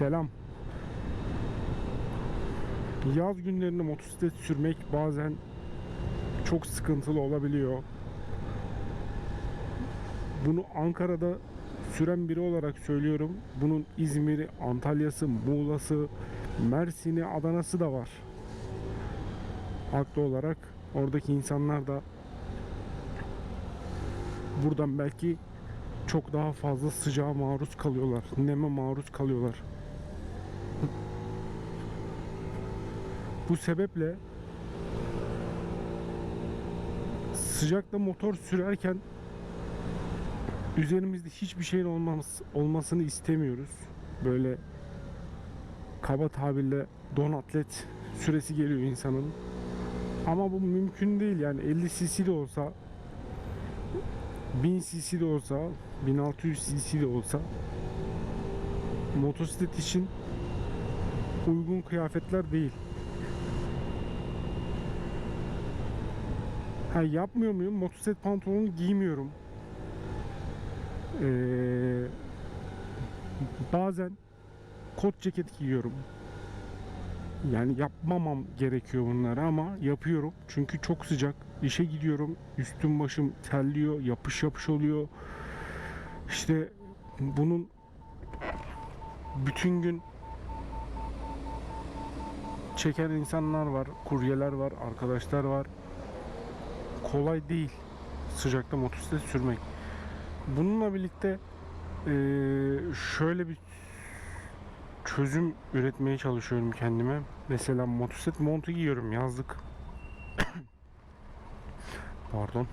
Selam. Yaz günlerinde motosiklet sürmek bazen çok sıkıntılı olabiliyor. Bunu Ankara'da süren biri olarak söylüyorum. Bunun İzmir'i, Antalya'sı, Muğla'sı, Mersin'i, Adana'sı da var. Haklı olarak oradaki insanlar da buradan belki çok daha fazla sıcağa maruz kalıyorlar. Neme maruz kalıyorlar. Bu sebeple sıcakta motor sürerken üzerimizde hiçbir şeyin olmamız, olmasını istemiyoruz. Böyle kaba tabirle don atlet süresi geliyor insanın. Ama bu mümkün değil yani 50 cc de olsa 1000 cc de olsa 1600 cc de olsa motosiklet için uygun kıyafetler değil. Ha yapmıyor muyum? Motosiklet pantolonu giymiyorum. Ee, bazen kot ceket giyiyorum. Yani yapmamam gerekiyor bunları ama yapıyorum. Çünkü çok sıcak. İşe gidiyorum. Üstüm başım terliyor. Yapış yapış oluyor. İşte bunun bütün gün çeken insanlar var. Kuryeler var. Arkadaşlar var. Kolay değil sıcakta motosiklet sürmek. Bununla birlikte eee, şöyle bir çözüm üretmeye çalışıyorum kendime. Mesela motosiklet montu giyiyorum yazlık. Pardon.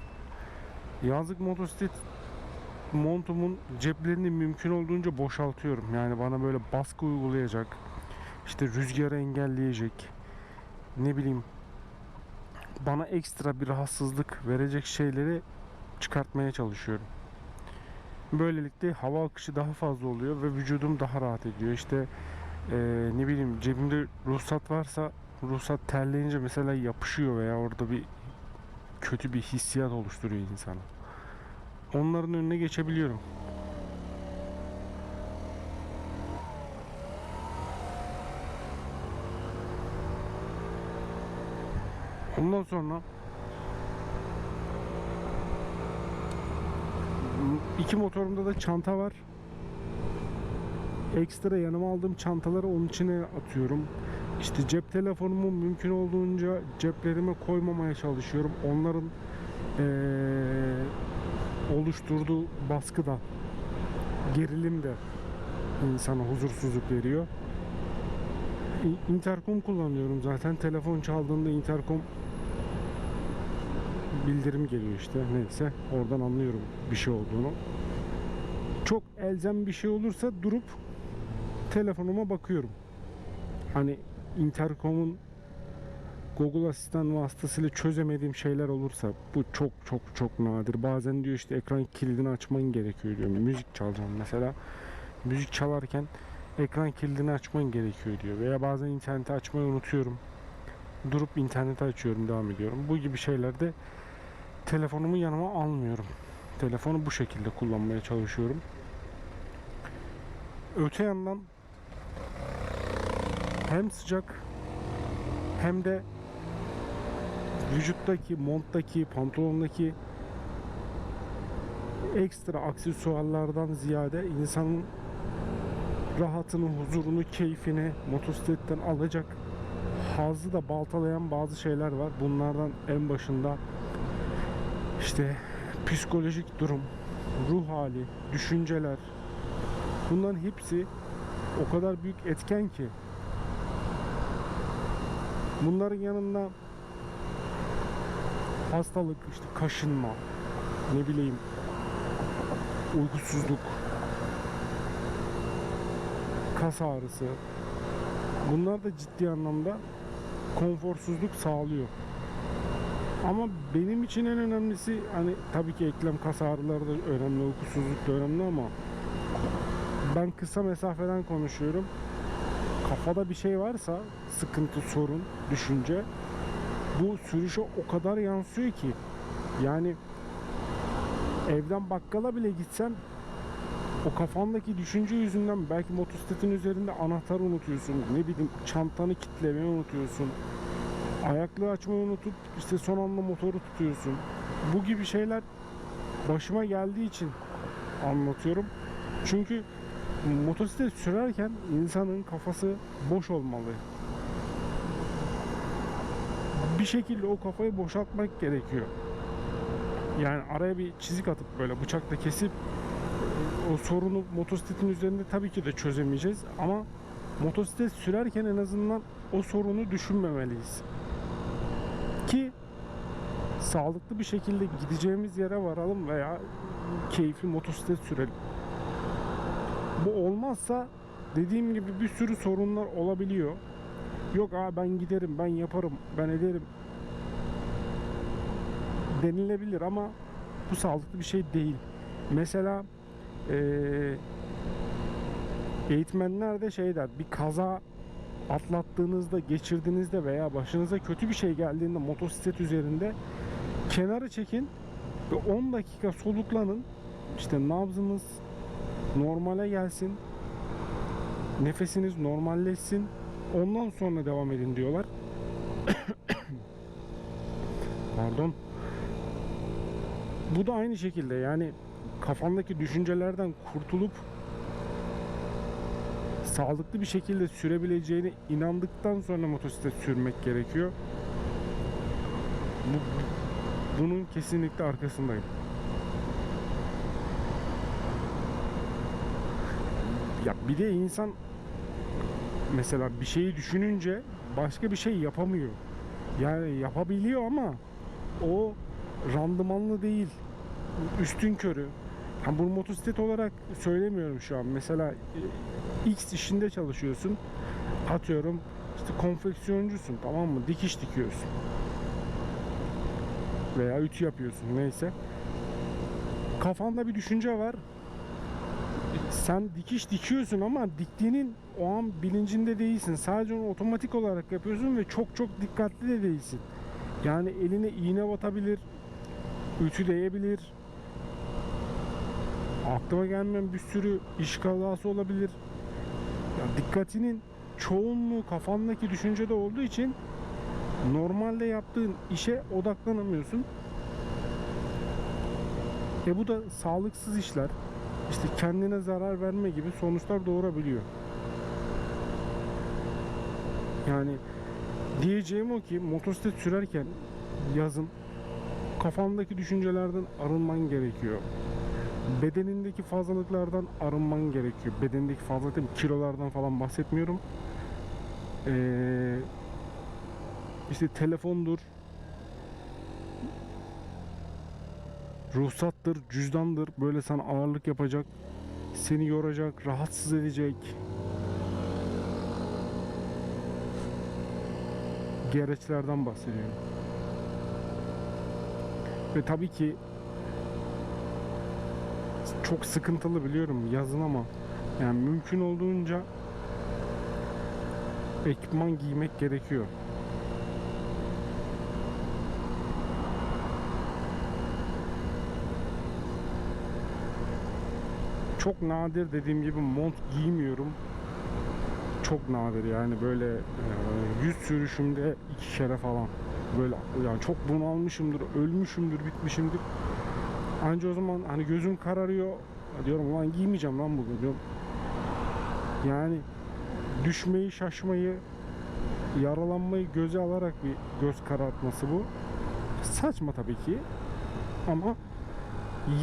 Yazlık motosiklet montumun ceplerini mümkün olduğunca boşaltıyorum. Yani bana böyle baskı uygulayacak, işte rüzgarı engelleyecek, ne bileyim bana ekstra bir rahatsızlık verecek şeyleri çıkartmaya çalışıyorum. Böylelikle hava akışı daha fazla oluyor ve vücudum daha rahat ediyor. İşte eee, ne bileyim cebimde ruhsat varsa ruhsat terleyince mesela yapışıyor veya orada bir kötü bir hissiyat oluşturuyor insana. Onların önüne geçebiliyorum. Ondan sonra iki motorumda da çanta var. Ekstra yanıma aldığım çantaları onun içine atıyorum. İşte cep telefonumu mümkün olduğunca ceplerime koymamaya çalışıyorum. Onların eee, oluşturduğu baskı da gerilim de insana huzursuzluk veriyor. İ- Intercom kullanıyorum zaten. Telefon çaldığında intercom bildirim geliyor işte neyse oradan anlıyorum bir şey olduğunu. Çok elzem bir şey olursa durup telefonuma bakıyorum. Hani intercom'un Google Asistan vasıtasıyla çözemediğim şeyler olursa bu çok çok çok nadir. Bazen diyor işte ekran kilidini açman gerekiyor diyor. Müzik çalacağım mesela. Müzik çalarken ekran kilidini açman gerekiyor diyor. Veya bazen interneti açmayı unutuyorum. Durup interneti açıyorum, devam ediyorum. Bu gibi şeylerde telefonumu yanıma almıyorum. Telefonu bu şekilde kullanmaya çalışıyorum. Öte yandan hem sıcak hem de vücuttaki, monttaki, pantolondaki ekstra aksesuarlardan ziyade insanın rahatını, huzurunu, keyfini motosikletten alacak hazzı da baltalayan bazı şeyler var. Bunlardan en başında işte psikolojik durum, ruh hali, düşünceler. Bunların hepsi o kadar büyük etken ki. Bunların yanında hastalık, işte kaşınma, ne bileyim uykusuzluk, kas ağrısı. Bunlar da ciddi anlamda konforsuzluk sağlıyor. Ama benim için en önemlisi hani tabii ki eklem kas ağrıları da önemli, uykusuzluk da önemli ama ben kısa mesafeden konuşuyorum. Kafada bir şey varsa sıkıntı, sorun, düşünce bu sürüşe o kadar yansıyor ki yani evden bakkala bile gitsem O kafandaki düşünce yüzünden belki motosikletin üzerinde anahtarı unutuyorsun. Ne bileyim çantanı kitlemeyi unutuyorsun. Ayaklığı açmayı unutup işte son anda motoru tutuyorsun. Bu gibi şeyler başıma geldiği için anlatıyorum. Çünkü motosiklet sürerken insanın kafası boş olmalı. Bir şekilde o kafayı boşaltmak gerekiyor. Yani araya bir çizik atıp böyle bıçakla kesip o sorunu motosikletin üzerinde tabii ki de çözemeyeceğiz ama motosiklet sürerken en azından o sorunu düşünmemeliyiz. Ki sağlıklı bir şekilde gideceğimiz yere varalım veya keyifli motosiklet sürelim. Bu olmazsa dediğim gibi bir sürü sorunlar olabiliyor. Yok aa ben giderim, ben yaparım, ben ederim denilebilir ama bu sağlıklı bir şey değil. Mesela eee eğitmenler de şey der, bir kaza atlattığınızda, geçirdiğinizde veya başınıza kötü bir şey geldiğinde motosiklet üzerinde kenarı çekin ve 10 dakika soluklanın. İşte nabzınız normale gelsin. Nefesiniz normalleşsin. Ondan sonra devam edin diyorlar. Pardon. Bu da aynı şekilde yani kafandaki düşüncelerden kurtulup sağlıklı bir şekilde sürebileceğine inandıktan sonra motosiklet sürmek gerekiyor. Bu, bunun kesinlikle arkasındayım. Ya bir de insan mesela bir şeyi düşününce başka bir şey yapamıyor. Yani yapabiliyor ama o randımanlı değil. Üstün körü. Ha, bunu motosiklet olarak söylemiyorum şu an. Mesela e, X işinde çalışıyorsun. Atıyorum işte konfeksiyoncusun tamam mı? Dikiş dikiyorsun. Veya ütü yapıyorsun neyse. Kafanda bir düşünce var. Sen dikiş dikiyorsun ama diktiğinin o an bilincinde değilsin. Sadece onu otomatik olarak yapıyorsun ve çok çok dikkatli de değilsin. Yani eline iğne batabilir, ütü değebilir. Aklıma gelmeyen bir sürü iş kazası olabilir. Ya dikkatinin çoğunluğu kafandaki düşüncede olduğu için normalde yaptığın işe odaklanamıyorsun. E bu da sağlıksız işler. İşte kendine zarar verme gibi sonuçlar doğurabiliyor. Yani diyeceğim o ki motosiklet sürerken yazın kafandaki düşüncelerden arınman gerekiyor. Bedenindeki fazlalıklardan arınman gerekiyor. Bedenindeki fazlalık değil, kilolardan falan bahsetmiyorum. Ee, işte telefondur, ruhsattır, cüzdandır. Böyle sana ağırlık yapacak, seni yoracak, rahatsız edecek. Gereçlerden bahsediyorum. Ve tabii ki çok sıkıntılı biliyorum yazın ama yani mümkün olduğunca ekipman giymek gerekiyor. Çok nadir dediğim gibi mont giymiyorum. Çok nadir yani böyle e, yüz sürüşümde iki kere falan. Böyle yani çok bunalmışımdır, ölmüşümdür, bitmişimdir. Anca o zaman hani gözüm kararıyor. Diyorum lan giymeyeceğim lan bugün diyorum. Yani düşmeyi, şaşmayı, yaralanmayı göze alarak bir göz karartması bu. Saçma tabii ki. Ama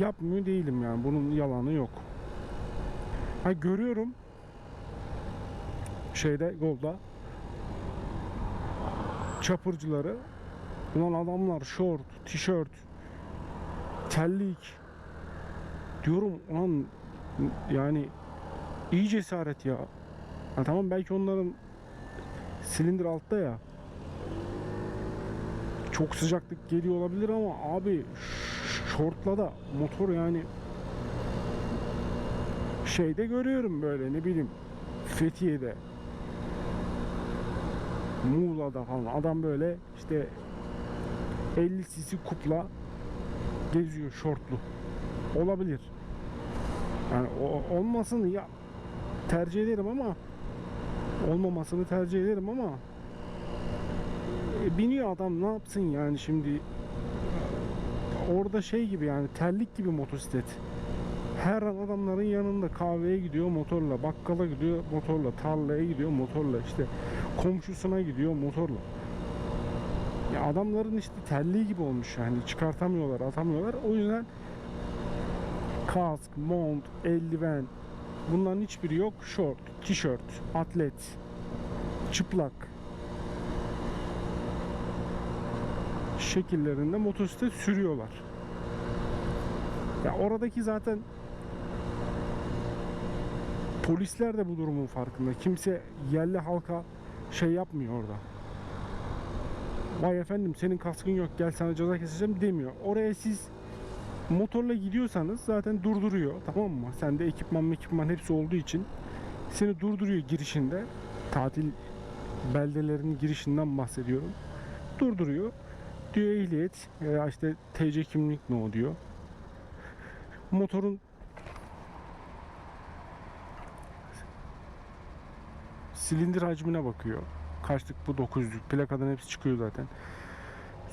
yapmıyor değilim yani. Bunun yalanı yok. Ha görüyorum şeyde Golda çapırcıları ulan adamlar şort, tişört terlik diyorum ulan yani iyi cesaret ya. Ha, tamam belki onların silindir altta ya. Çok sıcaklık geliyor olabilir ama abi şortla da motor yani şeyde görüyorum böyle ne bileyim Fethiye'de Muğla'da falan adam böyle işte 50 cc kupla geziyor şortlu. Olabilir. Yani o, olmasını ya tercih ederim ama olmamasını tercih ederim ama e, biniyor adam ne yapsın yani şimdi orada şey gibi yani terlik gibi motosiklet. Her an adamların yanında kahveye gidiyor motorla, bakkala gidiyor motorla, tarlaya gidiyor motorla, işte komşusuna gidiyor motorla. Ya adamların işte terliği gibi olmuş yani çıkartamıyorlar, atamıyorlar. O yüzden kask, mont, eldiven bunların hiçbiri yok. Short, tişört, atlet, çıplak şekillerinde motosiklet sürüyorlar. Ya oradaki zaten polisler de bu durumun farkında. Kimse yerli halka şey yapmıyor orada. Vay efendim senin kaskın yok gel sana ceza keseceğim demiyor. Oraya siz motorla gidiyorsanız zaten durduruyor tamam mı? Sende ekipman ekipman hepsi olduğu için seni durduruyor girişinde. Tatil beldelerinin girişinden bahsediyorum. Durduruyor. Diyor ehliyet veya işte TC kimlik ne o diyor. Motorun silindir hacmine bakıyor. Kaçlık bu 900'lük. Plakadan hepsi çıkıyor zaten.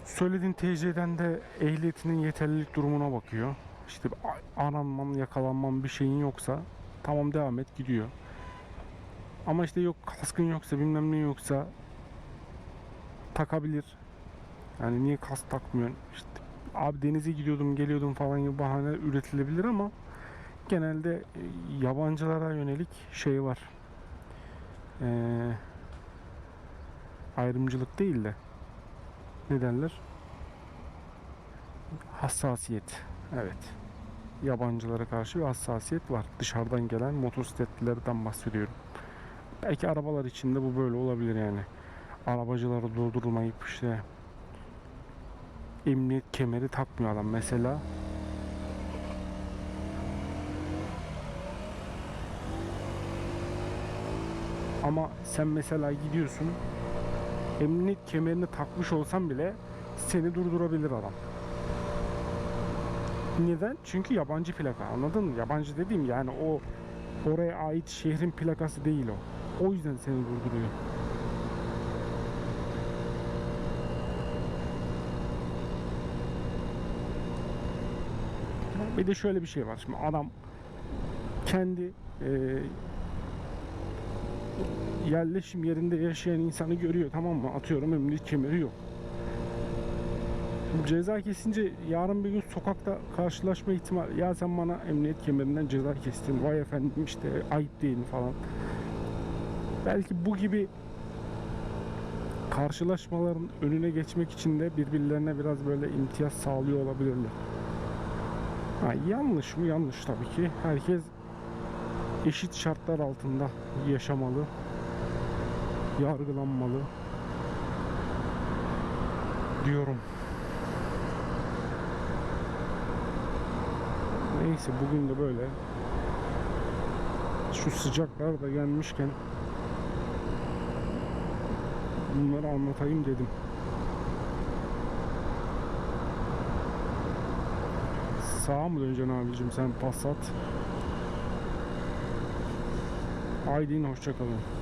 Söylediğin TC'den de ehliyetinin yeterlilik durumuna bakıyor. İşte a- aranman, yakalanman bir şeyin yoksa tamam devam et gidiyor. Ama işte yok kaskın yoksa bilmem ne yoksa takabilir. Yani niye kask takmıyorsun? İşte abi denize gidiyordum geliyordum falan gibi bahane üretilebilir ama genelde yabancılara yönelik şey var. Ee, ayrımcılık değil de ne derler? Hassasiyet. Evet. Yabancılara karşı bir hassasiyet var. Dışarıdan gelen motosikletlilerden bahsediyorum. Belki arabalar içinde bu böyle olabilir yani. Arabacıları durdurmayıp işte emniyet kemeri takmıyor adam mesela. Ama sen mesela gidiyorsun emniyet kemerini takmış olsan bile seni durdurabilir adam. Neden? Çünkü yabancı plaka anladın mı? Yabancı dediğim yani o oraya ait şehrin plakası değil o. O yüzden seni durduruyor. Bir de şöyle bir şey var. Şimdi adam kendi e, yerleşim yerinde yaşayan insanı görüyor tamam mı? Atıyorum emniyet kemeri yok. Şimdi ceza kesince yarın bir gün sokakta karşılaşma ihtimali ya sen bana emniyet kemerinden ceza kestin vay efendim işte ayıp değil falan. Belki bu gibi karşılaşmaların önüne geçmek için de birbirlerine biraz böyle imtiyaz sağlıyor olabilirler. Ha, yanlış mı? Yanlış tabii ki. Herkes eşit şartlar altında yaşamalı, yargılanmalı diyorum. Neyse bugün de böyle şu sıcaklar da gelmişken bunları anlatayım dedim. Sağa mı döneceksin abicim sen Passat? Haydi hoşça kalın.